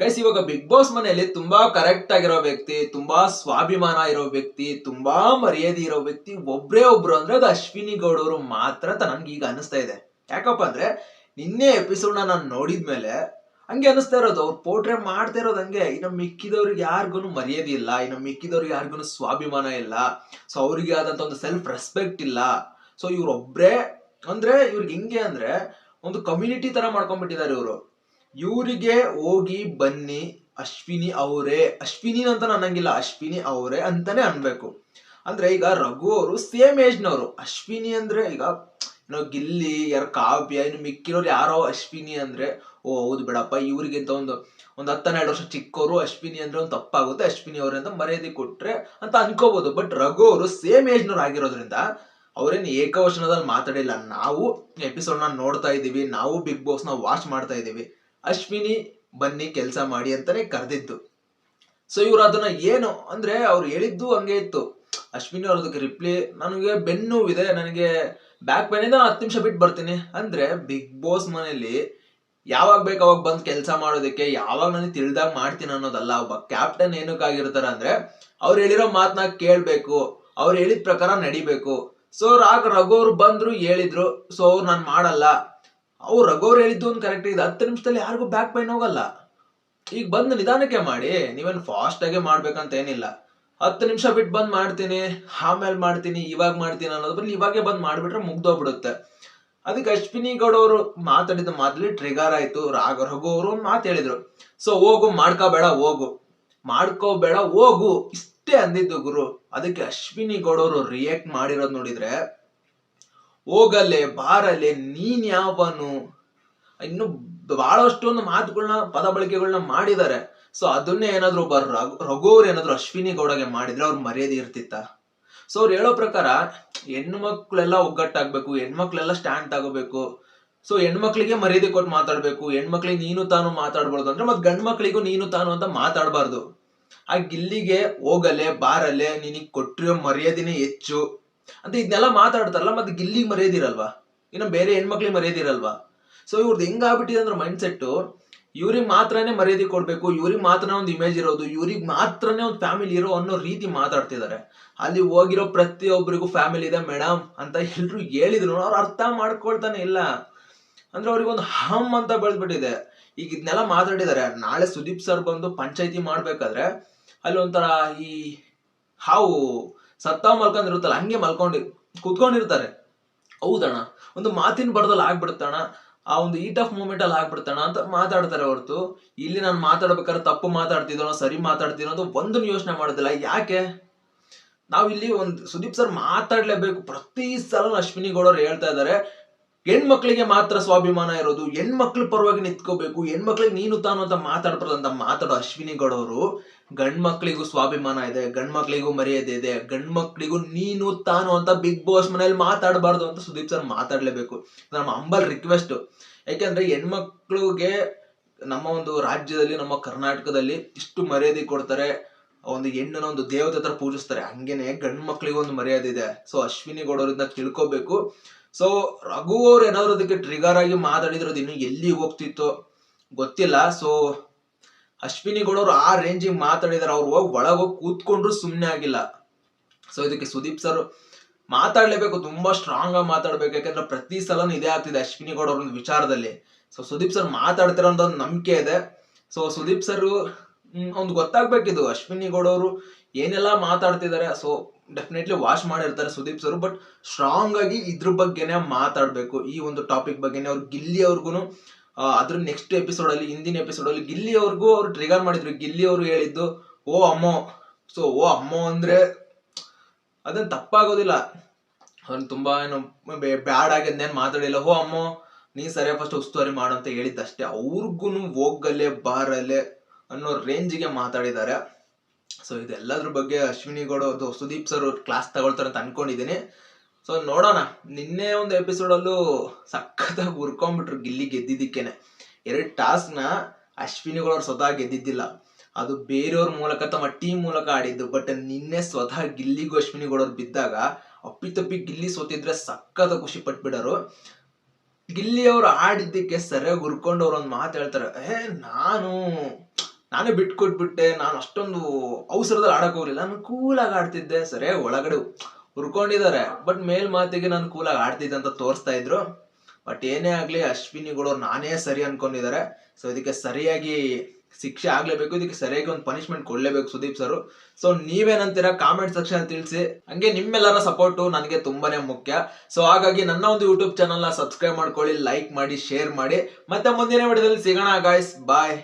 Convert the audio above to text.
Guys ಇವಾಗ big boss ಮನೆಯಲ್ಲಿ ತುಂಬಾ ಕರೆಕ್ಟ್ ಆಗಿರೋ ವ್ಯಕ್ತಿ, ತುಂಬಾ ಸ್ವಾಭಿಮಾನ ಇರೋ ವ್ಯಕ್ತಿ, ತುಂಬಾ ಮರ್ಯಾದೆ ಇರೋ ವ್ಯಕ್ತಿ ಒಬ್ರೇ ಒಬ್ರು ಅಂದ್ರೆ ಅದು ಅಶ್ವಿನಿ ಗೌಡ್ ಅವರು ಮಾತ್ರ ಅಂತ ನನ್ಗೆ ಈಗ ಅನಿಸ್ತಾ ಇದೆ. ಯಾಕಪ್ಪ ಅಂದ್ರೆ ನಿನ್ನೆ ಎಪಿಸೋಡ್ ನಾನು ನೋಡಿದ್ಮೇಲೆ ಹಂಗೆ ಅನಿಸ್ತಾ ಇರೋದು. ಅವ್ರು ಪೋಟ್ರೆ ಮಾಡ್ತಾ ಇರೋದು ಹಂಗೆ. ಇನ್ನು ಮಿಕ್ಕಿದವ್ರಿಗೆ ಯಾರಿಗೂ ಮರ್ಯಾದೆ ಇಲ್ಲ, ಇನ್ನು ಮಿಕ್ಕಿದವ್ರಿಗೆ ಯಾರಿಗೂ ಸ್ವಾಭಿಮಾನ ಇಲ್ಲ. ಸೊ ಅವ್ರಿಗೆ ಆದಂತ ಒಂದು ಸೆಲ್ಫ್ ರೆಸ್ಪೆಕ್ಟ್ ಇಲ್ಲ ಸೊ ಇವ್ರೊಬ್ರೇ ಅಂದ್ರೆ ಇವ್ರಿಗೆ ಹೆಂಗೆ ಅಂದ್ರೆ ಒಂದು ಕಮ್ಯುನಿಟಿ ತರ ಮಾಡ್ಕೊಂಡ್ಬಿಟ್ಟಿದ್ದಾರೆ ಇವರು. ಇವರಿಗೆ ಹೋಗಿ ಬನ್ನಿ, ಅಶ್ವಿನಿ ಅವರೇ. ಅಶ್ವಿನಿ ಅಂತ ಅನ್ನಂಗಿಲ್ಲ, ಅಶ್ವಿನಿ ಅವರೇ ಅಂತಾನೆ ಅನ್ಬೇಕು. ಅಂದ್ರೆ ಈಗ ರಘು ಅವರು ಸೇಮ್ ಏಜ್ನವರು ಅಶ್ವಿನಿ ಅಂದ್ರೆ ಈಗ ಏನೋ ಗಿಲ್ಲಿ, ಯಾರು ಕಾವ್ಯ, ಇನ್ನು ಮಿಕ್ಕಿರೋರು ಯಾರೋ ಅಶ್ವಿನಿ ಅಂದ್ರೆ, ಓ ಹೌದು ಬಿಡಪ್ಪ ಇವ್ರಿಗಿಂತ ಒಂದು ಒಂದು ಹತ್ತನ್ನೆರಡು ವರ್ಷ ಚಿಕ್ಕವರು ಅಶ್ವಿನಿ ಅಂದ್ರೆ ಒಂದು ತಪ್ಪಾಗುತ್ತೆ, ಅಶ್ವಿನಿ ಅವ್ರೆ ಅಂತ ಮರ್ಯಾದೆ ಕೊಟ್ರೆ ಅಂತ ಅನ್ಕೋಬಹುದು ಬಟ್ ರಘು ಅವರು ಸೇಮ್ ಏಜ್ನವ್ರು ಆಗಿರೋದ್ರಿಂದ ಅವ್ರೇನು ಏಕವಚನದಲ್ಲಿ ಮಾತಾಡಿಲ್ಲ. ನಾವು ಎಪಿಸೋಡ್ನ ನೋಡ್ತಾ ಇದ್ದೀವಿ, ನಾವು ಬಿಗ್ ಬಾಸ್ನ ವಾಚ್ ಮಾಡ್ತಾ ಇದೀವಿ ಅಶ್ವಿನಿ ಬನ್ನಿ ಕೆಲಸ ಮಾಡಿ ಅಂತಾನೆ ಕರೆದಿದ್ದು. ಸೊ ಇವ್ರು ಅದನ್ನ ಏನು ಅಂದ್ರೆ ಅವ್ರು ಹೇಳಿದ್ದು ಹಂಗೆ ಇತ್ತು. ಅಶ್ವಿನಿ ಅವ್ರದಕ್ಕೆ ರಿಪ್ಲೈ ನನಗೆ ಬೆನ್ನು ಇದೆ ನನಗೆ ಬ್ಯಾಕ್ ಪೇನ್ ಇಂದ ಹತ್ತು ನಿಮಿಷ ಬಿಟ್ಟು ಬರ್ತೀನಿ. ಅಂದ್ರೆ ಬಿಗ್ ಬಾಸ್ ಮನೆಯಲ್ಲಿ ಯಾವಾಗ ಬೇಕು ಅವಾಗ ಬಂದು ಕೆಲಸ ಮಾಡೋದಕ್ಕೆ, ಯಾವಾಗ ನನಗೆ ತಿಳಿದಾಗ ಮಾಡ್ತೀನಿ ಅನ್ನೋದಲ್ಲ, ಒಬ್ಬ ಕ್ಯಾಪ್ಟನ್ ಏನಕ್ಕಾಗಿರ್ತಾರ ಅಂದ್ರೆ ಅವ್ರು ಹೇಳಿರೋ ಮಾತನ್ನ ಕೇಳ್ಬೇಕು, ಅವ್ರು ಹೇಳಿದ ಪ್ರಕಾರ ನಡಿಬೇಕು. ಸೊ ಆಗ ರಘು ಅವ್ರು ಬಂದ್ರು, ಹೇಳಿದ್ರು ಸೊ ಅವ್ರು ನಾನು ಮಾಡಲ್ಲ. ಅವ್ರು ರಘೋರ್ ಹೇಳಿದ್ದು ಒಂದು ಕರೆಕ್ಟ್ ಇದೆ. ಹತ್ತು ನಿಮಿಷದಲ್ಲಿ ಯಾರಿಗೂ ಬ್ಯಾಕ್ ಪೈನ್ ಹೋಗಲ್ಲ. ಈಗ ಬಂದು ನಿಧಾನಕ್ಕೆ ಮಾಡಿ, ನೀವೇನು ಫಾಸ್ಟ್ ಆಗಿ ಮಾಡ್ಬೇಕಂತ ಏನಿಲ್ಲ. ಹತ್ತು ನಿಮಿಷ ಬಿಟ್ಟು ಬಂದು ಮಾಡ್ತೀನಿ, ಆಮೇಲೆ ಮಾಡ್ತೀನಿ, ಇವಾಗ ಮಾಡ್ತೀನಿ ಅನ್ನೋದು ಬರಲಿ ಇವಾಗೆ ಬಂದ್ ಮಾಡ್ಬಿಟ್ರೆ ಮುಗ್ದೋಗ್ಬಿಡುತ್ತೆ. ಅದಕ್ಕೆ ಅಶ್ವಿನಿ ಗೌಡ ಅವರು ಮಾತಾಡಿದ ಮಾತಲ್ಲಿ ಟ್ರಿಗರ್ ಆಯ್ತು. ರಾಗ ರಘು ಅವರು ಒಂದು ಮಾತು ಹೇಳಿದರು. ಸೊ, ಹೋಗು, ಮಾಡ್ಕೋಬೇಡ ಹೋಗು. ಮಾಡ್ಕೋಬೇಡ, ಹೋಗು. ಇಷ್ಟೇ ಅಂದಿದ್ದು ಗುರು. ಅದಕ್ಕೆ ಅಶ್ವಿನಿ ಗೌಡ ಅವರು ರಿಯಾಕ್ಟ್ ಮಾಡಿರೋದು ನೋಡಿದ್ರೆ ಹೋಗಲೆ, ಬಾರಲೆ ನೀನ್ಯಾವನು ಇನ್ನು ಬಹಳಷ್ಟೊಂದು ಮಾತುಗಳನ್ನ ಪದ ಬಳಕೆಗಳನ್ನ ಮಾಡಿದ್ದಾರೆ ಸೊ ಅದನ್ನೇ ಏನಾದ್ರು ಒಬ್ಬ ರಘು ಅವ್ರು ಏನಾದ್ರು ಅಶ್ವಿನಿ ಗೌಡಗೆ ಮಾಡಿದ್ರೆ ಅವ್ರ ಮರ್ಯಾದೆ ಇರ್ತಿತ್ತ? ಸೊ ಅವ್ರು ಹೇಳೋ ಪ್ರಕಾರ ಹೆಣ್ಣು ಮಕ್ಳೆಲ್ಲ ಒಗ್ಗಟ್ಟಾಗ್ಬೇಕು, ಹೆಣ್ಮಕ್ಳೆಲ್ಲ ಸ್ಟ್ಯಾಂಡ್ ತಗೋಬೇಕು. ಸೊ ಹೆಣ್ಮಕ್ಳಿಗೆ ಮರ್ಯಾದೆ ಕೊಟ್ಟು ಮಾತಾಡ್ಬೇಕು, ಹೆಣ್ಮಕ್ಳಿಗೆ ನೀನು ತಾನು ಮಾತಾಡ್ಬಾರ್ದು ಅಂದ್ರೆ ಮತ್ತೆ ಗಂಡ್ ಮಕ್ಳಿಗೂ ನೀನು ತಾನು ಅಂತ ಮಾತಾಡಬಾರ್ದು. ಆ ಗಿಲ್ಲಿಗೆ ಹೋಗಲೆ, ಬಾರಲೆ, ನಿನಗ್ ಕೊಟ್ಟಿರೋ ಮರ್ಯಾದೆನೇ ಹೆಚ್ಚು. ಅಂತ ಇದನ್ನೆಲ್ಲ ಮಾತಾಡ್ತಾರಲ್ಲ, ಮತ್ತೆ ಗಿಲ್ಲಿಗೆ ಮರೆಯದಿರಲ್ವಾ? ಇನ್ನು ಬೇರೆ ಹೆಣ್ಮಕ್ಳಿಗೆ ಮರೆಯದಿರಲ್ವಾ? ಸೊ ಇವ್ರದ್ದು ಹೆಂಗಾಗ್ಬಿಟ್ಟಿದೆ ಅಂದ್ರೆ ಮೈಂಡ್ ಸೆಟ್ಟು ಇವ್ರಿಗೆ ಮಾತ್ರನೇ ಮರ್ಯಾದೆ ಕೊಡಬೇಕು, ಇವ್ರಿಗೆ ಮಾತ್ರ ಒಂದು ಇಮೇಜ್ ಇರೋದು, ಇವ್ರಿಗೆ ಮಾತ್ರನೇ ಒಂದು ಫ್ಯಾಮಿಲಿ ಇರೋ ಅನ್ನೋ ರೀತಿ ಮಾತಾಡ್ತಿದ್ದಾರೆ. ಅಲ್ಲಿ ಹೋಗಿರೋ ಪ್ರತಿಯೊಬ್ಬರಿಗೂ ಫ್ಯಾಮಿಲಿ ಇದೆ ಮೇಡಮ್ ಅಂತ ಎಲ್ಲರೂ ಹೇಳಿದ್ರು, ಅವ್ರು ಅರ್ಥ ಮಾಡ್ಕೊಳ್ತಾನೆ ಇಲ್ಲ. ಅಂದ್ರೆ ಅವ್ರಿಗೆ ಒಂದು ಹಮ್ ಅಂತ ಬೆಳೆದ್ಬಿಟ್ಟಿದೆ. ಈಗ ಇದನ್ನೆಲ್ಲ ಮಾತಾಡಿದ್ದಾರೆ. ನಾಳೆ ಸುದೀಪ್ ಸರ್ ಬಂದು ಪಂಚಾಯತಿ ಮಾಡ್ಬೇಕಾದ್ರೆ, ಅಲ್ಲಿ ಒಂಥರ ಈ ಹಾವು ಸತ್ತಾವ್ ಮಲ್ಕೊಂಡಿರುತ್ತಲ್ಲ, ಹಂಗೆ ಮಲ್ಕೊಂಡು, ಕುತ್ಕೊಂಡಿರ್ತಾರೆ. ಹೌದಣ್ಣ, ಒಂದು ಮಾತಿನ ಬಡದಲ್ಲಿ ಆಗ್ಬಿಡ್ತಣ್ಣ ಆ ಒಂದು ಈಟ್ ಆಫ್ ಮೂಮೆಂಟ್ ಅಲ್ಲಿ ಆಗ್ಬಿಡ್ತಣ್ಣ ಅಂತ ಮಾತಾಡ್ತಾರೆ ಹೊರತು. ಇಲ್ಲಿ ನಾನು ಮಾತಾಡ್ಬೇಕಾದ್ರೆ ತಪ್ಪು ಮಾತಾಡ್ತಿದ್ದೋ ಸರಿ ಮಾತಾಡ್ತೀನೋ ಅಂತ ಒಂದನ್ನು ಯೋಚನೆ ಮಾಡೋದಿಲ್ಲ. ಯಾಕೆ? ನಾವಿಲ್ಲಿ ಒಂದು ಸುದೀಪ್ ಸರ್ ಮಾತಾಡ್ಲೇಬೇಕು. ಪ್ರತಿ ಸಲ ಅಶ್ವಿನಿ ಗೌಡರು ಹೇಳ್ತಾ ಇದ್ದಾರೆ ಹೆಣ್ಮಕ್ಳಿಗೆ ಮಾತ್ರ ಸ್ವಾಭಿಮಾನ ಇರೋದು, ಹೆಣ್ಮಕ್ಳ ಪರವಾಗಿ ನಿಂತ್ಕೋಬೇಕು, ಹೆಣ್ಮಕ್ಳಿಗೆ ನೀನು ತಾನು ಅಂತ ಮಾತಾಡ್ಬಾರ್ದು ಅಂತ ಮಾತಾಡೋ ಅಶ್ವಿನಿ ಗೌಡವರು ಗಂಡ್ ಮಕ್ಳಿಗೂ ಸ್ವಾಭಿಮಾನ ಇದೆ ಗಂಡ್ ಮಕ್ಳಿಗೂ ಮರ್ಯಾದೆ ಇದೆ ಗಂಡ್ ಮಕ್ಳಿಗೂ ನೀನು ತಾನು ಅಂತ ಬಿಗ್ ಬಾಸ್ ಮನೇಲಿ ಮಾತಾಡಬಾರ್ದು ಅಂತ ಸುದೀಪ್ ಸರ್ ಮಾತಾಡ್ಲೇಬೇಕು. ನಮ್ಮ ಅಂಬಲ್ ರಿಕ್ವೆಸ್ಟ್ ಯಾಕೆಂದ್ರೆ ಹೆಣ್ಮಕ್ಳಿಗೆ ನಮ್ಮ ಒಂದು ರಾಜ್ಯದಲ್ಲಿ, ನಮ್ಮ ಕರ್ನಾಟಕದಲ್ಲಿ ಇಷ್ಟು ಮರ್ಯಾದೆ ಕೊಡ್ತಾರೆ ಒಂದು ಹೆಣ್ಣನ ಒಂದು ದೇವತೆ ಹತ್ರ ಪೂಜಿಸ್ತಾರೆ, ಹಂಗೇನೆ ಗಂಡ್ ಮಕ್ಳಿಗೆ ಒಂದು ಮರ್ಯಾದೆ ಇದೆ. ಸೊ ಅಶ್ವಿನಿ ಗೌಡರಿಂದ ತಿಳ್ಕೊಬೇಕು. ಸೊ ರಘು ಅವ್ರು ಏನಾದ್ರು ಅದಕ್ಕೆ ಟ್ರಿಗರ್ ಆಗಿ ಮಾತಾಡಿದ್ರು, ಅದು ಇನ್ನು ಎಲ್ಲಿ ಹೋಗ್ತಿತ್ತು ಗೊತ್ತಿಲ್ಲ. ಸೊ ಅಶ್ವಿನಿ ಗೌಡವ್ರು ಆ ರೇಂಜಿಗೆ ಮಾತಾಡಿದಾರೆ, ಅವ್ರು ಹೋಗಿ ಒಳಗೆ ಹೋಗಿ ಕೂತ್ಕೊಂಡ್ರು ಸುಮ್ಮನೆ ಆಗಿಲ್ಲ. ಸೊ ಇದಕ್ಕೆ ಸುದೀಪ್ ಸರ್ ಮಾತಾಡ್ಲೇಬೇಕು, ತುಂಬಾ ಸ್ಟ್ರಾಂಗ್ ಆಗಿ ಮಾತಾಡ್ಬೇಕು. ಯಾಕಂದ್ರೆ ಪ್ರತಿ ಸಲನೂ ಇದೇ ಆಗ್ತಿದೆ ಅಶ್ವಿನಿ ಗೌಡ ಅವ್ರ ವಿಚಾರದಲ್ಲಿ. ಸೊ ಸುದೀಪ್ ಸರ್ ಮಾತಾಡ್ತಿರೋ ಒಂದು ನಂಬಿಕೆ ಇದೆ. ಸೊ ಸುದೀಪ್ ಸರ್ ಒಂದು ಗೊತ್ತಾಗ್ಬೇಕಿದು ಅಶ್ವಿನಿ ಗೌಡ ಅವರು ಏನೆಲ್ಲ ಮಾತಾಡ್ತಿದ್ದಾರೆ ಸೊ ಡೆಫಿನೆಟ್ಲಿ ವಾಶ್ ಮಾಡಿರ್ತಾರೆ ಸುದೀಪ್ ಸರ್ ಬಟ್ ಸ್ಟ್ರಾಂಗ್ ಆಗಿ ಇದ್ರ ಬಗ್ಗೆನೇ ಮಾತಾಡ್ಬೇಕು. ಈ ಒಂದು ಟಾಪಿಕ್ ಬಗ್ಗೆನೇ ಅವ್ರು ಗಿಲ್ಲಿ ಅವ್ರಿಗೂ ಅದ್ರ ನೆಕ್ಸ್ಟ್ ಎಪಿಸೋಡ್ ಅಲ್ಲಿ, ಹಿಂದಿನ ಎಪಿಸೋಡ್ ಅಲ್ಲಿ ಗಿಲ್ಲಿ ಅವ್ರಿಗೂ ಅವ್ರು ಟ್ರಿಗರ್ ಮಾಡಿದ್ರು. ಗಿಲ್ಲಿ ಅವರು ಹೇಳಿದ್ದು, ಓ ಅಮ್ಮೋ. ಸೊ ಓ ಅಮ್ಮೋ ಅಂದ್ರೆ ಅದನ್ನ ತಪ್ಪಾಗೋದಿಲ್ಲ. ಅವ್ನು ತುಂಬಾ ಏನು ಬ್ಯಾಡ್ ಆಗಿದ್ನೇನ್ ಮಾತಾಡಿಲ್ಲ. ಓ ಅಮ್ಮೋ, ನೀ ಸರಿಯಾಗಿ ಫಸ್ಟ್ ಉಸ್ತುವಾರಿ ಮಾಡು ಅಂತ ಹೇಳಿದ್ದಷ್ಟೇ. ಅವ್ರಿಗೂ ಹೋಗಲ್ಲೇ ಬಾರಲ್ಲೇ ಅನ್ನೋ ರೇಂಜಿಗೆ ಮಾತಾಡಿದ್ದಾರೆ. ಸೊ ಇದೆಲ್ಲದ್ರ ಬಗ್ಗೆ ಅಶ್ವಿನಿ ಗೌಡ ಅದು ಸುದೀಪ್ ಸರ್ ಕ್ಲಾಸ್ ತಗೊಳ್ತಾರೆ ಅಂತ ಅನ್ಕೊಂಡಿದ್ದೀನಿ ಸೊ ನೋಡೋಣ. ನಿನ್ನೆ ಒಂದು ಎಪಿಸೋಡಲ್ಲೂ ಸಖತ್ತಾಗಿ ಉರ್ಕೊಂಡ್ಬಿಟ್ರು ಗಿಲ್ಲಿ ಗೆದ್ದಿದ್ದಕ್ಕೇನೆ. ಎರಡು ಟಾಸ್ಕ್ನ ಅಶ್ವಿನಿ ಗೌಡ ಸ್ವತಃ ಗೆದ್ದಿದ್ದಿಲ್ಲ. ಅದು ಬೇರೆಯವ್ರ ಮೂಲಕ ತಮ್ಮ ಟೀಮ್ ಮೂಲಕ ಆಡಿದ್ದು. ಬಟ್ ನಿನ್ನೆ ಸ್ವತಃ ಗಿಲ್ಲಿಗೂ ಅಶ್ವಿನಿ ಗೌಡರು ಬಿದ್ದಾಗ ಅಪ್ಪಿತಪ್ಪಿ ಗಿಲ್ಲಿ ಸೋತಿದ್ರೆ ಸಖತ್ ಖುಷಿ ಪಟ್ಬಿಡೋರು. ಗಿಲ್ಲಿ ಅವ್ರು ಆಡಿದ್ದಕ್ಕೆ ಸರಿಯಾಗಿ ಹುರ್ಕೊಂಡು ಅವ್ರು ಒಂದು ಮಾತು ಹೇಳ್ತಾರೆ. ಏ, ನಾನು ನಾನೇ ಬಿಟ್ಕೊಟ್ಬಿಟ್ಟೆ, ನಾನು ಅಷ್ಟೊಂದು ಅವಸರದಲ್ಲಿ ಆಡಕ್ ನಾನು ಕೂಲಾಗಿ ಆಡ್ತಿದ್ದೆ, ಸರಿ, ಒಳಗಡೆ ಹುರ್ಕೊಂಡಿದ್ದಾರೆ. ಬಟ್ ಮೇಲ್ ಮಾತಿಗೆ ನಾನು ಕೂಲಾಗಿ ಆಡ್ತಿದ್ದೆ ಅಂತ ತೋರಿಸ್ತಾ ಇದ್ರು. ಬಟ್ ಏನೇ ಆಗಲಿ, ಅಶ್ವಿನಿಗಳು ನಾನೇ ಸರಿ ಅನ್ಕೊಂಡಿದ್ದಾರೆ. ಸೊ ಇದಕ್ಕೆ ಸರಿಯಾಗಿ ಶಿಕ್ಷೆ ಆಗ್ಲೇಬೇಕು, ಇದಕ್ಕೆ ಸರಿಯಾಗಿ ಒಂದು ಪನಿಷ್ಮೆಂಟ್ ಕೊಡ್ಲೇಬೇಕು ಸುದೀಪ್ ಸರ್. ಸೊ ನೀವೇನಂತೀರಾ ಕಾಮೆಂಟ್ ಸೆಕ್ಷನ್ ತಿಳಿಸಿ. ಹಂಗೆ ನಿಮ್ಮೆಲ್ಲರ ಸಪೋರ್ಟು ನನಗೆ ತುಂಬಾನೇ ಮುಖ್ಯ. ಸೊ ಹಾಗಾಗಿ ನನ್ನ ಒಂದು ಯೂಟ್ಯೂಬ್ ಚಾನಲ್ನ ಸಬ್ಸ್ಕ್ರೈಬ್ ಮಾಡ್ಕೊಳ್ಳಿ ಲೈಕ್ ಮಾಡಿ ಶೇರ್ ಮಾಡಿ. ಮತ್ತೆ ಮುಂದಿನ ವಿಡಿಯೋದಲ್ಲಿ ಸಿಗೋಣ ಗಾಯ್ಸ್ ಬಾಯ್